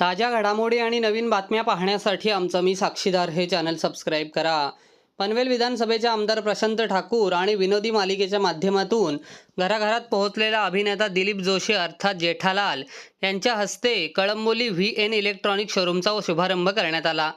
ताज्या घडामोडी आणि नवीन बातम्या पाहण्यासाठी आमचं मी साक्षीदार हे चॅनल सबस्क्राईब करा. पनवेल विधानसभेच्या आमदार प्रशांत ठाकूर आणि विनोदी मालिकेच्या माध्यमातून घराघरात पोहोचलेला अभिनेता दिलीप जोशी अर्थात जेठालाल यांच्या हस्ते कळंबोली व्ही एन इलेक्ट्रॉनिक शोरूमचा शुभारंभ करण्यात आला.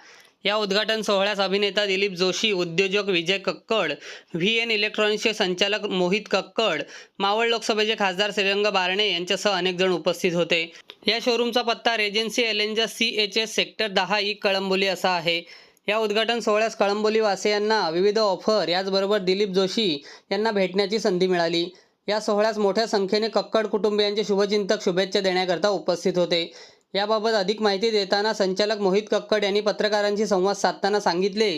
या उद्घाटन सोहळ्यास अभिनेता दिलीप जोशी उद्योजक विजय कक्कड व्ही एन इलेक्ट्रॉनिक्सचे संचालक मोहित कक्कड मावळ लोकसभेचे खासदार श्रीरंग बारणे यांच्यासह अनेक जण उपस्थित होते. या शोरूमचा पत्ता Regency Elanza C H S sector दहा ई कळंबोली असा आहे. या उद्घाटन सोहळ्यास कळंबोली वासियांना विविध ऑफर याचबरोबर दिलीप जोशी यांना भेटण्याची संधी मिळाली. या सोहळ्यास मोठ्या संख्येने कक्कड कुटुंबियांचे शुभचिंतक शुभेच्छा देण्याकरता उपस्थित होते. याबाबत अधिक माहिती देताना संचालक मोहित कक्कड यांनी पत्रकारांशी संवाद साधताना सांगितले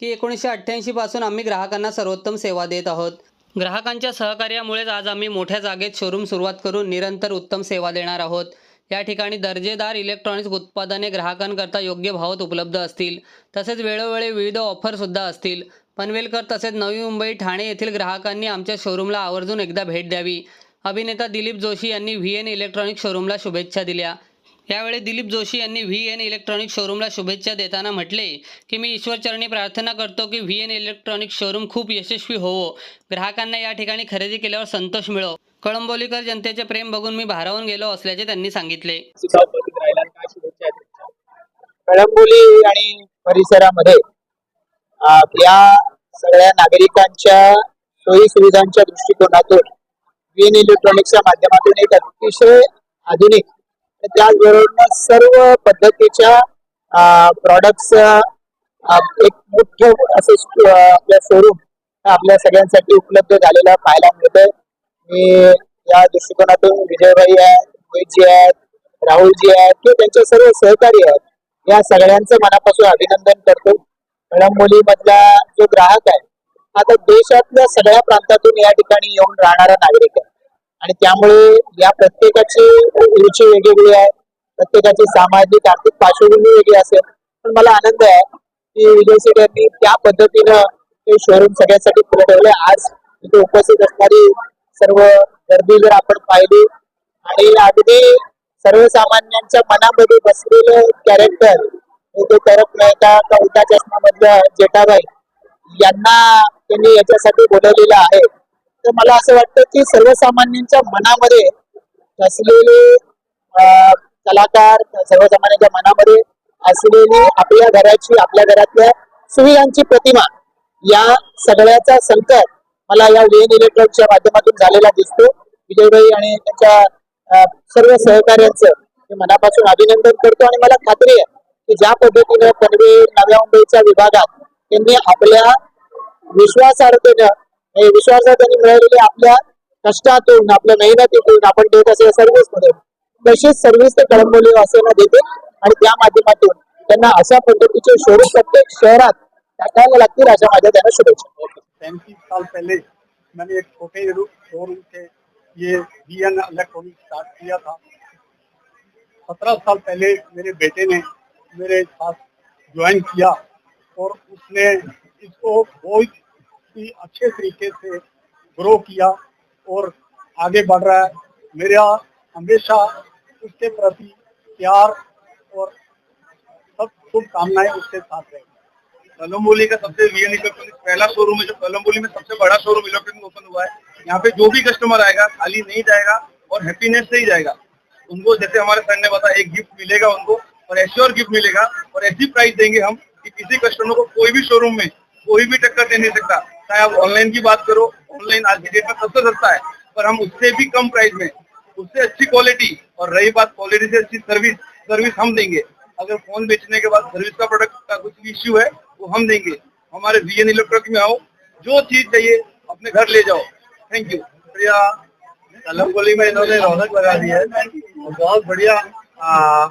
की एकोणीसशे अठ्ठ्याऐंशी पासून आम्ही ग्राहकांना सर्वोत्तम सेवा देत आहोत. ग्राहकांच्या सहकार्यामुळेच आज आम्ही मोठ्या जागेत शोरूम सुरुवात करून निरंतर उत्तम सेवा देणार आहोत. या ठिकाणी दर्जेदार इलेक्ट्रॉनिक्स उत्पादने ग्राहकांकरता योग्य भावात उपलब्ध असतील. तसेच वेळोवेळी विविध ऑफरसुद्धा असतील. पनवेलकर तसेच नवी मुंबई ठाणे येथील ग्राहकांनी आमच्या शोरूमला आवर्जून एकदा भेट द्यावी. अभिनेता दिलीप जोशी यांनी व्ही एन इलेक्ट्रॉनिक शोरूमला शुभेच्छा दिल्या. यावेळी दिलीप जोशी यांनी व्ही एन इलेक्ट्रॉनिक शोरूमला शुभेच्छा देताना म्हटले की मी ईश्वरचरणी प्रार्थना करतो की व्ही एन इलेक्ट्रॉनिक शोरूम खूप यशस्वी होवो. ग्राहकांना या ठिकाणी खरेदी केल्यावर संतोष मिळो. कळंबोलीकर जनतेचे प्रेम बघून मी भारावून गेलो असल्याचे त्यांनी सांगितले. कळंबोली आणि परिसरामध्ये या सगळ्या नागरिकांच्या सोयी सुविधांच्या दृष्टिकोनातून व्ही एन इलेक्ट्रॉनिक्सच्या माध्यमातून एक अतिशय आधुनिक त्याचबरोबर सर्व पद्धतीच्या प्रॉडक्ट एक मोठं असं आपलं शोरूम आपल्या सगळ्यांसाठी उपलब्ध झालेलं पाहायला मिळतंय. मी या दृष्टिकोनातून विजयभाई आहेत मोहितजी आहेत राहुलजी आहेत किंवा त्यांचे सर्व सहकारी आहेत या सगळ्यांचं मनापासून अभिनंदन करतो. कळंबोली मधला जो ग्राहक आहे आता देशातल्या सगळ्या प्रांतातून या ठिकाणी येऊन राहणारा नागरिक आहे. आणि त्यामुळे या प्रत्येकाची रुची वेगवेगळी आहे. प्रत्येकाची सामाजिक आर्थिक पार्श्वभूमी वेगळी असेल. पण मला आनंद आहे की विजय सेठ यांनी त्या पद्धतीनं ते शोरूम सगळ्यांसाठी खुलं ठेवलंय. आज इथे उपस्थित असणारी सर्व गर्दी जर आपण पाहिली आणि अगदी सर्वसामान्यांच्या मनामध्ये बसलेलं कॅरेक्टर ते तरक मेहता कविता चष्मामधलं जेठाबाई यांना त्यांनी याच्यासाठी बोलवलेलं आहे. तर मला असं वाटतं की सर्वसामान्यांच्या मनामध्ये असलेले कलाकार सर्वसामान्यांच्या मनामध्ये असलेली आपल्या घराची आपल्या घरातल्या सुविधांची प्रतिमा या सगळ्याचा संकट मला या वेन इलेक्ट्रॉनिकच्या माध्यमातून झालेला दिसतो. विजयभाई आणि त्यांच्या सर्व सहकार्यांचं मी मनापासून अभिनंदन करतो आणि मला खात्री आहे की ज्या पद्धतीनं पनवेल नव्या मुंबईच्या विभागात त्यांनी आपल्या विश्वासार्हतेनं हे विश्वासार्हतेने मिळवलेले आपल्या कष्टातून, आपल्या मेहनतीतून अशा शोरूम प्रत्येक शहरात टाकायला लागतील पैंतीस साल पहले मैंने एक छोटे शोरूम से ये बी एन इलेक्ट्रॉनिक स्टार्ट किया था। सत्रह साल पहले मेरे बेटे ने मेरे साथ ज्वाइन किया और उसने इसको बहुत ही अच्छे तरीके से ग्रो किया और आगे बढ़ रहा है। मेरा हमेशा उसके प्रति प्यार और सब शुभकामनाएँ उसके साथ रहेगी कलम्बोली का सबसे वीएन इलेक्ट्रॉनिक पहला शोरूम है जो कलम्बोली में सबसे बड़ा शोरूम इलेक्ट्रॉनिक ओपन हुआ है, यहाँ पे जो भी कस्टमर आएगा, खाली नहीं जाएगा और हैप्पीनेस से ही जाएगा। उनको जैसे हमारे सर ने बताया, एक गिफ्ट मिलेगा उनको और एश्योर गिफ्ट मिलेगा और ऐसी प्राइस देंगे हम कि किसी कस्टमर को कोई भी शोरूम में कोई भी टक्कर दे नहीं सकता। चाहे आप ऑनलाइन की बात करो ऑनलाइन आज की डेट में सबसे सस्ता है, पर हम उससे भी कम प्राइस में, उससे अच्छी क्वालिटी और रही बात क्वालिटी से अच्छी सर्विस सर्विस हम देंगे। अगर फ़ोन बेचने के बाद सर्विस का प्रोडक्ट का कुछ भी इश्यू है, वो हम देंगे। हमारे वी एन इलेक्ट्रॉनिक में आओ, जो चीज़ चाहिए, अपने घर ले जाओ। थैंक यू शुक्रिया कलमकोली में इन्होंने रौनक लगा दी है। और बहुत बढ़िया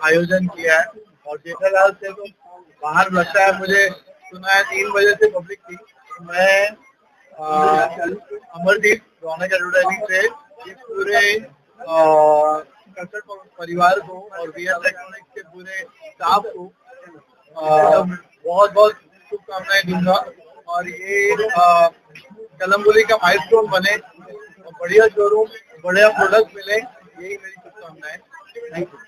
आयोजन किया है। और जेठालाल से तो बाहर लगता है मुझे, सुना है तीन बजे से पब्लिक थी। मैं अमरदीप रौनक एडवर्टाइजिंग से इस पूरे परिवार को और वी इलेक्ट्रॉनिक्स के पूरे स्टाफ को बहुत बहुत शुभकामनाएँ दूँगा। और ये कलम्बोली का माइलस्टोन बने बढ़िया शोरूम बढ़िया प्रोडक्ट मिले, यही मेरी शुभकामनाएँ। Thank you